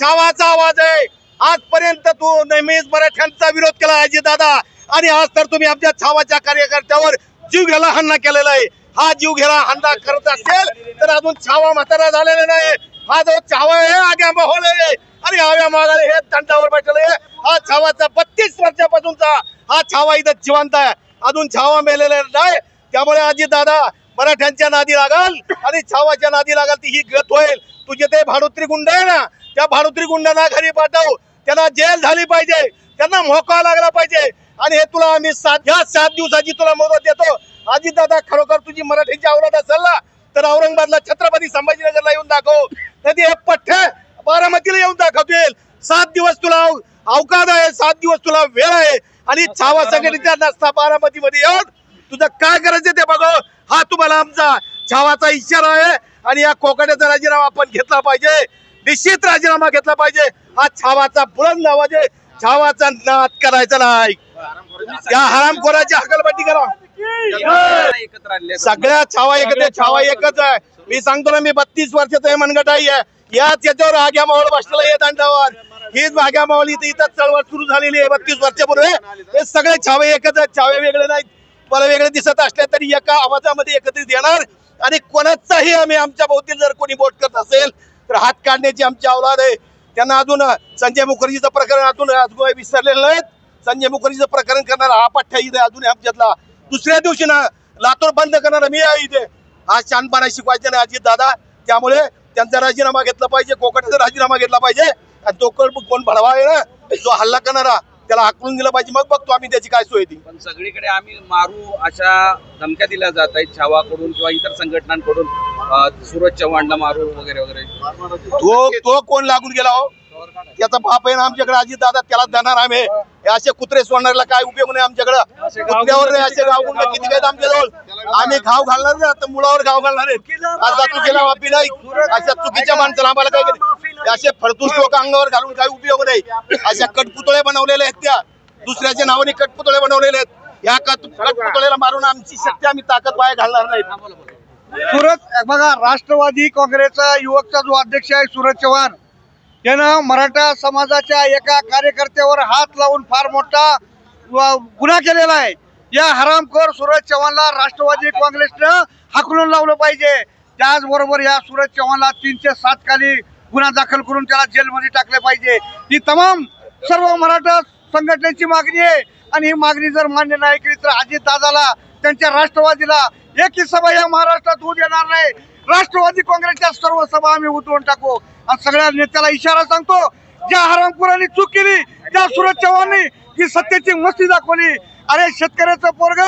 छावाचा आवाज आहे. आजपर्यंत तू नेहमीच मराठ्यांचा विरोध केला अजित दादा. आणि आज तर तुम्ही आमच्या छावाच्या कार्यकर्त्यावर जीव घ्यायला हल्ला केलेला आहे. हा जीव घ्यायला हल्ला करत असेल तर अजून छावा म्हातारा झालेला नाही. हा जो छावा आहे आग्या माहोल आहे. आणि आव्या मागाले हे तंटावर बैठले हा छावाचा बत्तीस वर्षापासूनचा हा छावा इथं जिवंत आहे. अजून छावा मेलेला नाही. त्यामुळे अजित दादा मराठ्यांच्या नादी लागाल आणि छावाच्या नादी लागाल ती ही गत होईल. तुझे ते भाडोत्री गुंड आहे ना त्या भाडोत्री गुंडांना घरी पाठव. त्यांना जेल झाली पाहिजे. त्यांना मोका लागला पाहिजे. आणि हे तुला आम्ही सात ह्या सात दिवसाची तुला मदत देतो. आजी दादा खरोखर तुझी मराठीची आवडत असेल ना तर औरंगाबादला छत्रपती संभाजीनगरला येऊन दाखव. नदी हे पठ्ठे बारामतीला येऊन दाखवतील. सात दिवस तुला अव- अवकाश आहे. सात दिवस तुला वेळ आहे. आणि छावा संघटनेच्या नसता बारामतीमध्ये येऊन तुझं काय करायचं ते बघ. हा तुम्हाला आमचा छावाचा इशारा आहे आणि या कोकाट्याचा राजीनामा आपण घेतला पाहिजे. निश्चित राजीनामा घेतला पाहिजे. हा छावाचा बुलंद आवाज आहे. छावाचा नाद करायचा नाही. या हरामखोराची हकलपट्टी करा. सगळ्या छावा एकच छावा एकच आहे. मी सांगतो ना मी बत्तीस वर्षाचा हे मनगटाई आहे. याच याच्यावर आग्या माहोल बसलेला आहे दांडावर. हीच आग्या माहोल इथं इथं चळवळ सुरू झालेली आहे बत्तीस वर्षापूर्वी. हे सगळे छावे एकच आहेत. छावे वेगळे नाहीत. मला वेगळे दिसत असले तरी एका आवाजामध्ये एकत्रित येणार. आणि कोणाचाही आम्ही आमच्या भोवती जर कोणी बोट करत असेल तर हात काढण्याची आमची अवलाद आहे. त्यांना अजून संजय मुखर्जीचं प्रकरण अजून अजून विसरलेलं नाहीत. संजय मुखर्जीचं प्रकरण करणारा हा पठ्ठा इथे अजून आमच्यातला. दुसऱ्या दिवशी ना लातूर बंद करणारा मी आहे इथे. आज शानपणा शिकवायचे नाही अजित दादा. त्यामुळे त्यांचा राजीनामा घेतला पाहिजे कोकणाचा राजीनामा घेतला पाहिजे. आणि तो कोण भडवा आहे ना जो हल्ला करणारा. त्याला हाकलून दिला पाहिजे. मग बघतो आम्ही त्याची काय सोय ती. पण सगळीकडे आम्ही मारू अशा धमक्या दिल्या जात आहेत. छावाकडून किंवा इतर संघटनांकडून सूरज चव्हाणला मारू वगैरे वगैरे. तो तो कोण लागून गेला हो? त्याचा बाप आहे ना आमच्याकडे अजित दादा त्याला देणार आम्ही. हे असे कुत्रे सोडणाऱ्याला काय उपयोग नाही आमच्याकडे. कुत्र्यावर नाही असे गाव गुंड किती आहेत आमच्याजवळ? आम्ही घाव घालणार नाही आता मुळावर घाव घालणार आहेत. असा चुकीला वापी नाही. अशा चुकीच्या माणसाला आम्हाला काय केलं? असे फडतूस लोक अंगावर घालून काही उपयोग नाही. अशा कटपुतळे बनवलेले आहेत त्या. दुसऱ्याच्या नावाने कटपुतळे बनवलेले आहेत. या कट- कटपुतळ्याला मारून आमची शक्ती आम्ही ताकद बाहेर घालणार नाही सुरत बघा राष्ट्रवादी काँग्रेसचा युवकचा जो अध्यक्ष आहे सूरज चव्हाण यानं मराठा समाजाच्या एका कार्यकर्त्यावर हात लावून फार मोठा गुन्हा केलेला आहे. या हरामखोर सूरज चव्हाणला राष्ट्रवादी काँग्रेसनं हाकलून लावलं पाहिजे. त्याचबरोबर या सूरज चव्हाणला तीनशे सात खाली गुन्हा दाखल करून त्याला जेलमध्ये टाकले पाहिजे. ही तमाम सर्व मराठा संघटनेची मागणी आहे. आणि ही मागणी जर मान्य नाही केली तर अजित दादाला त्यांच्या राष्ट्रवादीला एकही सभा या महाराष्ट्रात होऊ देणार नाही. राष्ट्रवादी काँग्रेसच्या सर्व सभा आम्ही उतरून टाकू. आणि सगळ्या नेत्याला इशारा सांगतो ज्या हरामपुरांनी चूक केली त्या सूरज चव्हाणनी जी सत्तेची मस्ती दाखवली. अरे शेतकऱ्याचं पोरग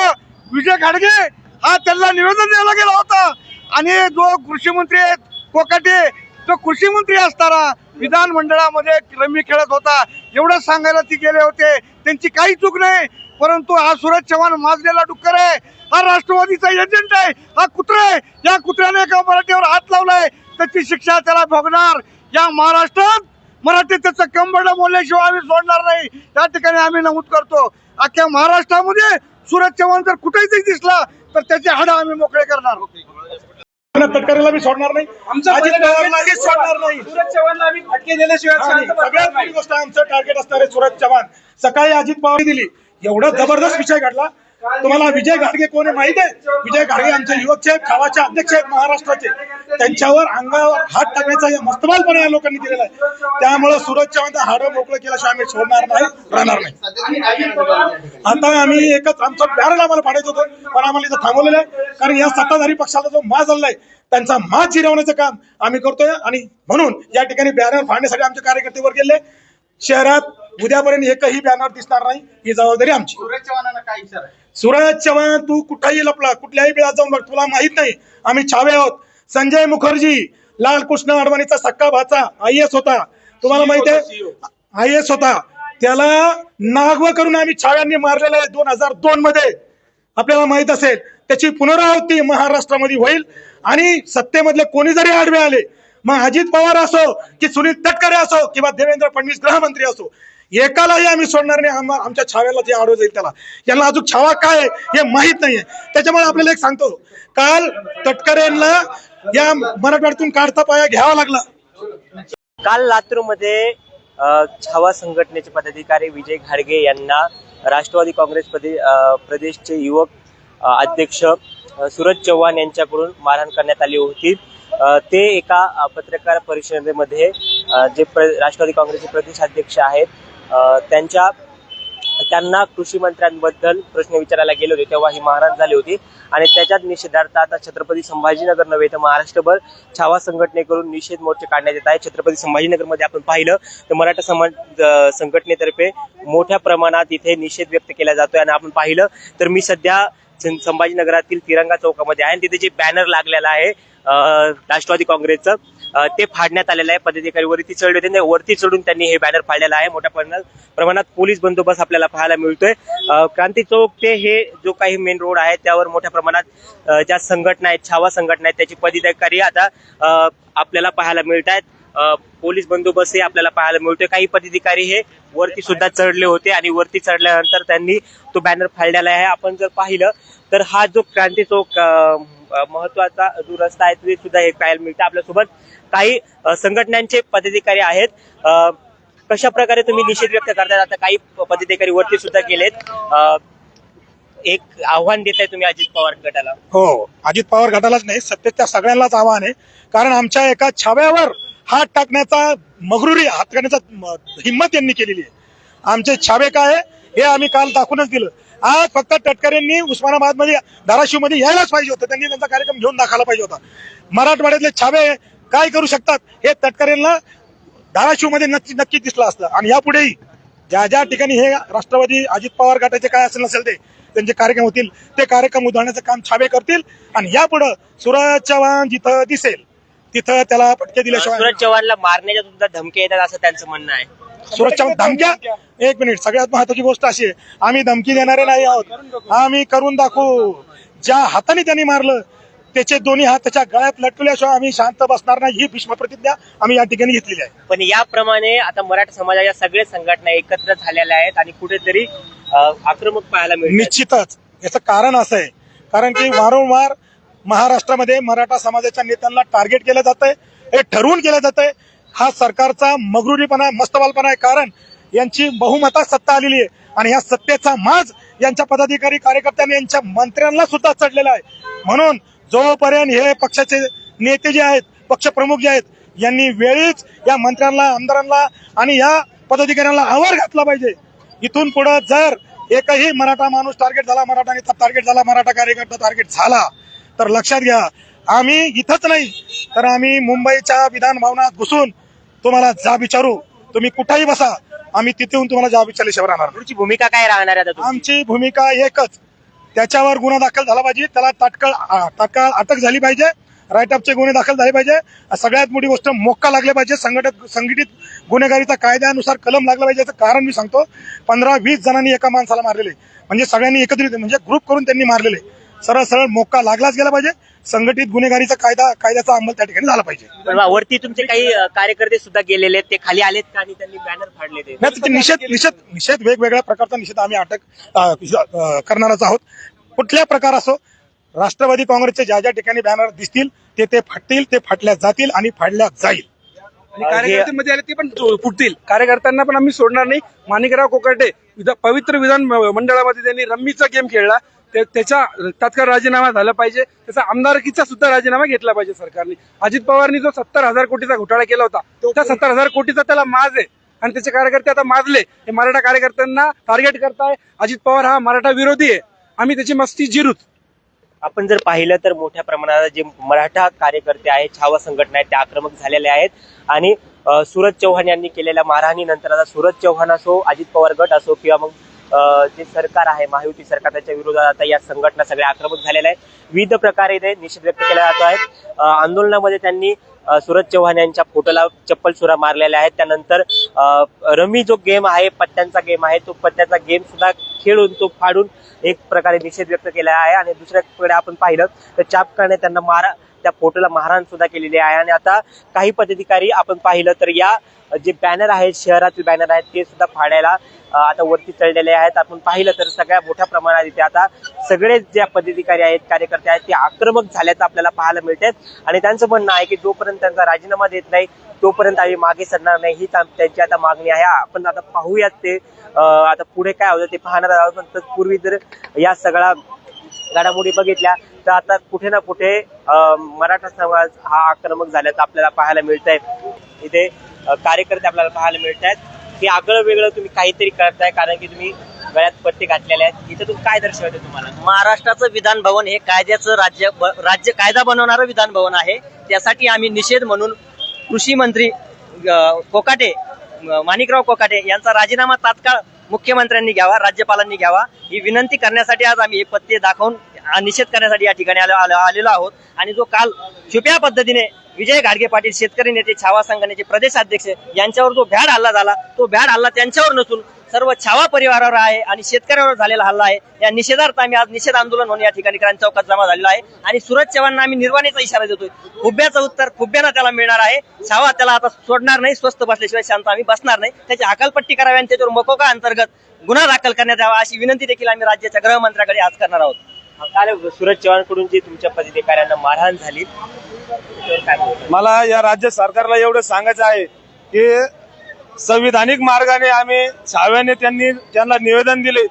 विजय खाडगे हा त्यांना निवेदन द्यायला गेला होता. आणि जो कृषी मंत्री आहेत कोकाटे तो कृषी मंत्री असताना विधान मंडळामध्ये रमी खेळत होता. एवढं सांगायला ती गेले होते. त्यांची काही चूक नाही परंतु हा सूरज चव्हाण माजलेला डुक्कर आहे. हा राष्ट्रवादीचा एजंट आहे. हा कुत्रा आहे. या कुत्र्याने एका मराठीवर हात लावलाय. त्याची शिक्षा त्याला भोगणार. या महाराष्ट्रात मराठी त्याचं कंबड बोलल्याशिवाय आम्ही सोडणार नाही. त्या ठिकाणी आम्ही नमूद करतो. अख्ख्या महाराष्ट्रामध्ये सूरज चव्हाण जर कुठेही दिसला तर त्याचे हाड आम्ही मोकळे करणार. तटकरेला मी सोडणार नाही. अजित पवारलाही सोडणार नाही. सूरज चव्हाणला आम्ही फटके दिल्याशिवाय सगळ्यात मोठी गोष्ट आमचं टार्गेट असणार आहे सूरज चव्हाण. सकाळी अजित पवार दिली. एवढा जबरदस्त विषय घडला. तुम्हाला विजय घाडगे कोण आहे माहीत आहे? विजय घाडगे आमचे युवकचे साहेब गावाचे अध्यक्ष आहेत महाराष्ट्राचे. त्यांच्यावर अंगावर हात टाकण्याचा या मस्तमालपणा या लोकांनी दिलेला आहे. त्यामुळे सुरतच्या मध्ये हाडं मोकळं केल्याशिवाय आम्ही सोडणार नाही राहणार नाही. आता आम्ही एकच आमचं बॅरल आम्हाला फाडायचं होतं पण आम्हाला इथं थांबवलेलं आहे. कारण या सत्ताधारी पक्षाला जो मा चाललाय त्यांचा मा चिरवण्याचं काम आम्ही करतोय. आणि म्हणून या ठिकाणी बॅरल फाडण्यासाठी आमचे कार्यकर्ते वर गेले. शहरात उद्यापर्यंत एकही बॅनर दिसणार नाही. ही जबाबदारी आमची. सूरज चव्हाण तू कुठेही लपला कुठल्याही बिळात जाऊन बघ तुला माहीत नाही. आम्ही छावे आहोत. संजय मुखर्जी लालकृष्ण अडवाणीचा सक्का भाचा आय एस होता. तुम्हाला माहीत आहे? आय एस होता. त्याला नागव करून आम्ही छाव्यांनी मारलेला आहे दोन हजार दोन मध्ये. आपल्याला माहीत असेल त्याची पुनरावृत्ती महाराष्ट्रामध्ये होईल आणि सत्तेमधले कोणी जरी आडवे आले मग अजित पवार असो की सुनील तटकरे असो किंवा देवेंद्र फडणवीस गृहमंत्री असो एकालाही आम्ही सोडणार नाही. आम्हा- आमच्या छाव्याला जे आडवं जाईल त्याला. यांना अजून छावा काय आहे हे माहीत नाहीये. त्याच्यामुळे आपल्याला एक सांगतो. काल तटकरेंना या मराठवाड्यातून काढता पाया घ्यावा लागला. काल लातूरमध्ये छावा संघटनेचे पदाधिकारी विजय घाडगे यांना राष्ट्रवादी काँग्रेस प्रदेशचे युवक अध्यक्ष सूरज चव्हाण यांच्याकडून मारहाण करण्यात आली होती. ते एका पत्रकार परिषदेमध्ये जे प्र राष्ट्रवादी काँग्रेसचे प्रदेश अध्यक्ष आहेत त्यांच्या त्यांना कृषी मंत्र्यांबद्दल प्रश्न विचारायला गेले होते तेव्हा ही महाराज झाली होती. आणि त्याच्यात निषेधार्थ आता छत्रपती संभाजीनगर नव्हे तर महाराष्ट्रभर छावा संघटनेकडून निषेध मोर्चे काढण्यात येत आहे. छत्रपती संभाजीनगरमध्ये आपण पाहिलं तर मराठा समाज संघटनेतर्फे मोठ्या प्रमाणात इथे निषेध व्यक्त केला जातोय. आणि आपण पाहिलं तर मी सध्या सं- संभाजीनगरातील तिरंगा चौकामध्ये आहे. आणि तिथे जे बॅनर लागलेला आहे राष्ट्रवादी काँग्रेसचं ते फाडण्यात आलेलं आहे. पदाधिकारी वरती चढले होते. आणि वरती चढून त्यांनी हे बॅनर फाडलेलं आहे. मोठ्या प्रमाणात प्रमाणात पोलीस बंदोबस्त आपल्याला पाहायला मिळतोय. क्रांती चौक ते हे जो काही मेन रोड आहे त्यावर मोठ्या प्रमाणात ज्या संघटना आहेत छावा संघटना आहेत त्याची पदाधिकारी आता आपल्याला पाहायला मिळत आहेत. पोलीस पोलीस बंदोबस्तही आपल्याला पाहायला मिळतोय. काही पदाधिकारी हे वरती सुद्धा चढले होते आणि वरती चढल्यानंतर त्यांनी तो बॅनर फाडलेला आहे. आपण जर पाहिलं तर हा जो क्रांती चौक महत्त्वाचा जो रस्ता आहे ते सुद्धा हे पाहायला मिळतं आपल्यासोबत. काही संघटनांचे पदाधिकारी आहेत. कशा प्रकारे तुम्ही निषेध व्यक्त करतात आता काही पदाधिकारी वरती सुद्धा गेलेत. एक आव्हान देताय तुम्ही अजित पवार गटाला. हो अजित पवार गटालाच नाही सत्तेच्या सगळ्यांनाच आव्हान आहे. कारण आमच्या एका छाव्यावर हात टाकण्याचा मगरुरी हात टाकण्याचा हिंमत यांनी केलेली आहे. आमचे छावे काय आहे हे आम्ही काल दाखवूनच दिलं. आज फक्त तटकरेंनी उस्मानाबादमध्ये धाराशिवमध्ये यायलाच पाहिजे होतं. त्यांनी त्यांचा कार्यक्रम घेऊन दाखवला पाहिजे होता. मराठवाड्यातले छावे काय करू शकतात हे तटकरेंना धाराशिवमध्ये नक्की नक्की दिसलं असतं. आणि यापुढेही ज्या ज्या ठिकाणी हे राष्ट्रवादी अजित पवार गटाचे काय असेल नसेल ते त्यांचे कार्यक्रम होतील ते कार्यक्रम उधळण्याचं काम छावे करतील. आणि यापुढं सुरज चव्हाण जिथं दिसेल तिथं त्याला पटके दिल्याशिवाय सुरज चव्हाणला मारण्याच्या सुद्धा धमक्या येतात असं त्यांचं म्हणणं आहे. सुरज चव्हाण धमक्या? एक मिनिट सगळ्यात महत्वाची गोष्ट अशी आहे आम्ही धमकी देणारे नाही आहोत. आम्ही करून दाखवू. ज्या हाताने त्यांनी मारलं त्याचे दोन्ही हात त्याच्या गळ्यात लटकल्याशिवाय आम्ही शांत बसणार नाही ही भीष्म प्रतिज्ञा आम्ही या ठिकाणी घेतलेली आहे. पण याप्रमाणे आता मराठा समाजाच्या सगळ्या संघटना एकत्र झालेल्या आहेत आणि कुठेतरी अं, आक्रमक पाहायला मिळत निश्चितच. याचं कारण असं आहे. कारण की वारंवार महाराष्ट्रामध्ये मराठा समाजाच्या नेत्यांना टार्गेट केलं जात आहे हे ठरवून केलं जात आहे हा सरकारचा मगरुरीपणा आहे, मस्तवालपणा आहे. कारण यांची बहुमतात सत्ता आलेली आहे. आणि या सत्तेचा माज यांच्या पदाधिकारी कार्यकर्त्यांनी यांच्या मंत्र्यांना सुद्धा चढलेला आहे. म्हणून जोपर्यंत हे पक्षाचे नेते जे आहेत पक्षप्रमुख जे आहेत यांनी वेळीच या मंत्र्यांना आमदारांना आणि या पदाधिकाऱ्यांना आवर घातला पाहिजे. इथून पुढे जर एकही मराठा माणूस टार्गेट झाला मराठा नेता टार्गेट झाला मराठा कार्यकर्ता टार्गेट झाला तर लक्षात घ्या आम्ही इथंच नाही तर आम्ही मुंबईच्या विधान भवनात घुसून तुम्हाला जा विचारू तुम्ही कुठेही बसा आम्ही तिथे येऊन तुम्हाला जा विचारल्याशिवाय राहणार. तुमची भूमिका काय राहणार आहे आता? आमची भूमिका एकच त्याच्यावर गुन्हा दाखल झाला पाहिजे त्याला तात्काळ तात्काळ अटक झाली पाहिजे राईटअपचे गुन्हे दाखल झाले पाहिजे सगळ्यात मोठी गोष्ट मोक्का लागले पाहिजे संघटित संघटित गुन्हेगारीचा कायद्यानुसार कलम लागला पाहिजे याचं कारण मी सांगतो पंधरा वीस जणांनी एका माणसाला मारलेले म्हणजे सगळ्यांनी एकत्रित म्हणजे ग्रुप करून त्यांनी मारलेले सरळ सरळ मोक्का लागलाच गेला पाहिजे. संघटित गुन्हेगारीचा कायदा कायद्याचा अंमल त्या ठिकाणी झाला पाहिजे. पण वा- वरती तुमचे काही अं, कार्यकर्ते सुद्धा गेलेले आहेत ते खाली आलेत का? आणि त्यांनी बॅनर फाडले ते? नाही त्याचे निषेध निषेध निषेध वेगवेगळ्या प्रकारचा निषेध आम्ही अटक अ, अ, करणारच आहोत. कुठल्या प्रकार असो राष्ट्रवादी काँग्रेसचे ज्या ज्या ठिकाणी बॅनर दिसतील ते ते फाटतील ते फाटल्या जातील आणि फाडल्या जाईल. आणि कार्यकर्ते मध्ये आले ते पण फुटतील. कार्यकर्त्यांना पण आम्ही सोडणार नाही. माणिकराव कोकाटे विधा- पवित्र विधान म- मंडळामध्ये त्यांनी रम्मीचा गेम खेळला. त्याचा तात्काळ राजीनामा झाला पाहिजे. त्याचा आमदारकीचा सुद्धा राजीनामा घेतला पाहिजे सरकारने. अजित पवारनी जो सत्तर हजार कोटीचा घोटाळा केला होता त्या सत्तर हजार कोटीचा त्याला माज आहे. आणि त्याचे कार्यकर्ते आता माजले. हे मराठा कार्यकर्त्यांना टार्गेट करताय. अजित पवार हा मराठा विरोधी आहे. आम्ही त्याची मस्ती जिरूच आपण जर पाहिलं तर मोठ्या प्रमाणात जे मराठा कार्यकर्ते आहेत छावा संघटना आहेत त्या आक्रमक झालेले आहेत. आणि सूरज चव्हाण यांनी केलेल्या मारहाणीनंतर आता सूरज चव्हाण असो अजित पवार गट असो किंवा मग जे सरकार आहे महायुती सरकार त्याच्या विरोधात आता या संघटना सगळ्या आक्रमक झालेल्या आहेत. विविध प्रकारे ते निषेध व्यक्त केला जातो आहे. आंदोलनामध्ये त्यांनी सूरज चव्हाण यांच्या फोटोला चप्पल सुरा मारलेल्या आहेत. त्यानंतर रमी जो गेम आहे पत्त्यांचा गेम आहे तो पत्त्याचा गेम सुद्धा खेळून तो फाडून एक प्रकारे निषेध व्यक्त केला आहे. आणि दुसऱ्याकडे आपण पाहिलं तर चापकाने त्यांना मारा त्या फोटोला मारहाण सुद्धा केलेली आहे. आणि आता काही पदाधिकारी आपण पाहिलं तर या जे बॅनर आहेत शहरातील बॅनर आहेत ते सुद्धा फाडायला आता वरती चढलेले आहेत. आपण पाहिलं तर सगळ्या मोठ्या प्रमाणात इथे आता सगळे ज्या पदाधिकारी आहेत कार्यकर्ते आहेत ते आक्रमक झाल्याचं आपल्याला पाहायला मिळते आणि त्यांचं म्हणणं आहे की जोपर्यंत त्यांचा राजीनामा देत नाही तोपर्यंत आम्ही मागे सरणार नाही. हीच त्यांची आता मागणी आहे. आपण आता पाहूयात ते आता पुढे काय होतं ते पाहणार आहोत. पण तत्पूर्वी जर या सगळ्या घडामोडी बघितल्या तर आता कुठे ना कुठे मराठा समाज हा आक्रमक झाल्याचं आपल्याला पाहायला मिळत आहे इथे कार्यकर्ते आपल्याला पाहायला मिळत आहेत की आगळं वेगळं तुम्ही काहीतरी करताय कारण की तुम्ही गळ्यात पट्टी घातलेले आहेत. इथे तुम्ही काय दर्शवते तुम्हाला? महाराष्ट्राचं विधान भवन हे कायद्याचं राज्य ब- राज्य कायदा बनवणारं विधान भवन आहे. त्यासाठी आम्ही निषेध म्हणून कृषी मंत्री कोकाटे माणिकराव कोकाटे यांचा राजीनामा तात्काळ मुख्यमंत्र्यांनी घ्यावा राज्यपालांनी घ्यावा. ही विनंती करण्यासाठी आज आम्ही हे पत्ते दाखवून निषेध करण्यासाठी या ठिकाणी आलो आलेलो आहोत. आणि जो काल छुप्या पद्धतीने विजय घाडगे पाटील शेतकरी नेते छावा संघटनेचे प्रदेशाध्यक्ष यांच्यावर जो भ्याड हल्ला झाला तो भ्याड हल्ला त्यांच्यावर नसून सर्व छावा परिवारावर आहे आणि शेतकऱ्यावर झालेला हल्ला आहे. या निषेधार्थ आम्ही आज निषेध आंदोलन म्हणून या ठिकाणी क्रांती चौकात जमा झालेला आहे. आणि सूरज चव्हाणना आम्ही निर्वाणीचा इशारा देतोय. खुब्याचं उत्तर खुब्यानं त्याला मिळणार आहे. छावा त्याला आता सोडणार नाही. स्वस्त बसल्याशिवाय शांत आम्ही बसणार नाही. त्याची हकालपट्टी करावी आणि त्याच्यावर मकोका अंतर्गत गुन्हा दाखल करण्यात यावा अशी विनंती देखील आम्ही राज्याच्या गृहमंत्र्याकडे आज करणार आहोत. काल सूरज चव्हाणकडून जी तुमच्या पदाधिकाऱ्यांना मारहाण झाली? मला या राज्य सरकारला एवढं सांगायचं आहे की संविधानिक मार्गाने आम्ही छाव्याने त्यांनी त्यांना निवेदन दिले.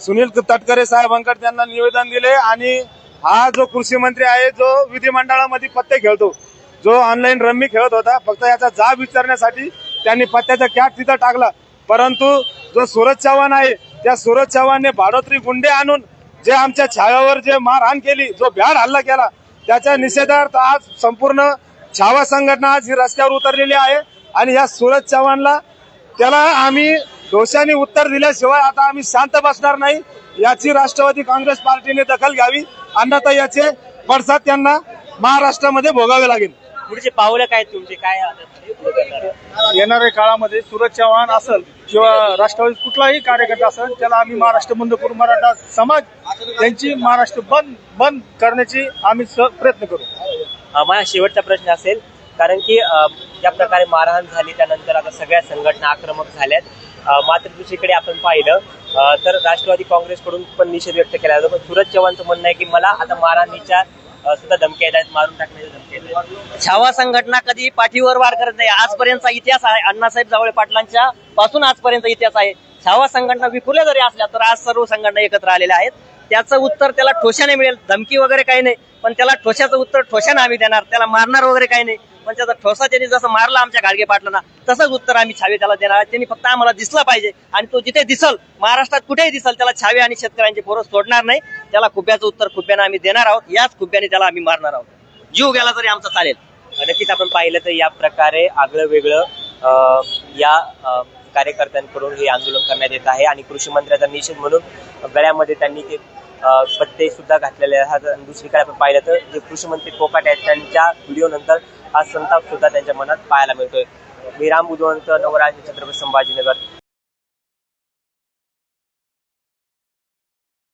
सुनील तटकरे साहेबांकडे त्यांना निवेदन दिले आणि हा जो कृषी मंत्री आहे जो विधिमंडळामध्ये पत्ते खेळतो जो ऑनलाईन रम्मी खेळत होता फक्त याचा जाब विचारण्यासाठी त्यांनी पत्त्याचा कॅट तिथं टाकला. परंतु जो सूरज चव्हाण आहे त्या सूरज चव्हाणने भाडोत्री गुंडे आणून जे आमच्या छाव्यावर जे मारहाण केली जो भ्याड हल्ला केला त्याच्या निषेधार्थ आज संपूर्ण छावा संघटना आज ही रस्त्यावर उतरलेली आहे. आणि या सूरज चव्हाणला त्याला आम्ही दोषाने उत्तर दिल्याशिवाय आता आम्ही शांत बसणार नाही. याची राष्ट्रवादी काँग्रेस पार्टीने दखल घ्यावी. अन्यथा याचे पडसाद त्यांना महाराष्ट्रामध्ये भोगावे लागेल. पुढचे पावलं काय तुमचे? काय? येणाऱ्या काळामध्ये सूरज चव्हाण असेल किंवा राष्ट्रवादी कुठलाही कार्यकर्ता असेल त्याला आम्ही महाराष्ट्र बंद मराठा समाज त्यांची महाराष्ट्र बंद बंद करण्याची आम्ही प्रयत्न करू. माझा शेवटचा प्रश्न असेल कारण की ज्या प्रकारे मारहाण झाली त्यानंतर आता सगळ्या संघटना आक्रमक झाल्यात. मात्र दुसरीकडे आपण पाहिलं तर राष्ट्रवादी काँग्रेसकडून पण निषेध व्यक्त केला जातो. पण सूरज चव्हाणचं म्हणणं आहे की मला आता मारहाणीच्या सुद्धा धमक्या येत आहेत मारून टाकण्याच्या धमक्या येत आहेत. छावा संघटना कधी पाठीवर वार करत नाही. आजपर्यंतचा इतिहास आहे. अण्णासाहेब जावळे पाटलांच्या पासून आजपर्यंत इतिहास आहे. छावा संघटना विखुरल्या जरी असल्या तर आज सर्व संघटना एकत्र आलेल्या आहेत. त्याचं उत्तर त्याला ठोशाने मिळेल. धमकी वगैरे काही नाही. पण त्याला ठोशाचं उत्तर ठोशाने आम्ही देणार. त्याला मारणार वगैरे काही नाही. पण त्याचा ठोसा त्यांनी जसं मारला आमच्या गाडगे पाटलांना तसंच उत्तर आम्ही छावे त्याला देणार. आहे. त्यांनी फक्त आम्हाला दिसला पाहिजे. आणि तो जिथे दिसल महाराष्ट्रात कुठेही दिसल त्याला छावे आणि शेतकऱ्यांचे पोरं सोडणार नाही. त्याला खुब्याचं उत्तर खुब्याने आम्ही देणार आहोत. याच खुब्याने त्याला आम्ही मारणार आहोत. जीव गेला तरी आमचा चालेल. नक्कीच आपण पाहिलं तर या प्रकारे आगळं वेगळं या कार्यकर्त्यांकडून हे आंदोलन करण्यात येत आहे. आणि कृषी मंत्र्याचा निषेध म्हणून गळ्यामध्ये त्यांनी ते पत्ते सुद्धा घातलेले आहेत. दुसरीकडे आपण पाहिलं तर जे कृषी मंत्री कोकाट आहेत त्यांच्या व्हिडिओ नंतर हा संताप सुद्धा त्यांच्या मनात पाहायला मिळतोय. मी राम बुधवंत नवराज छत्रपती संभाजीनगर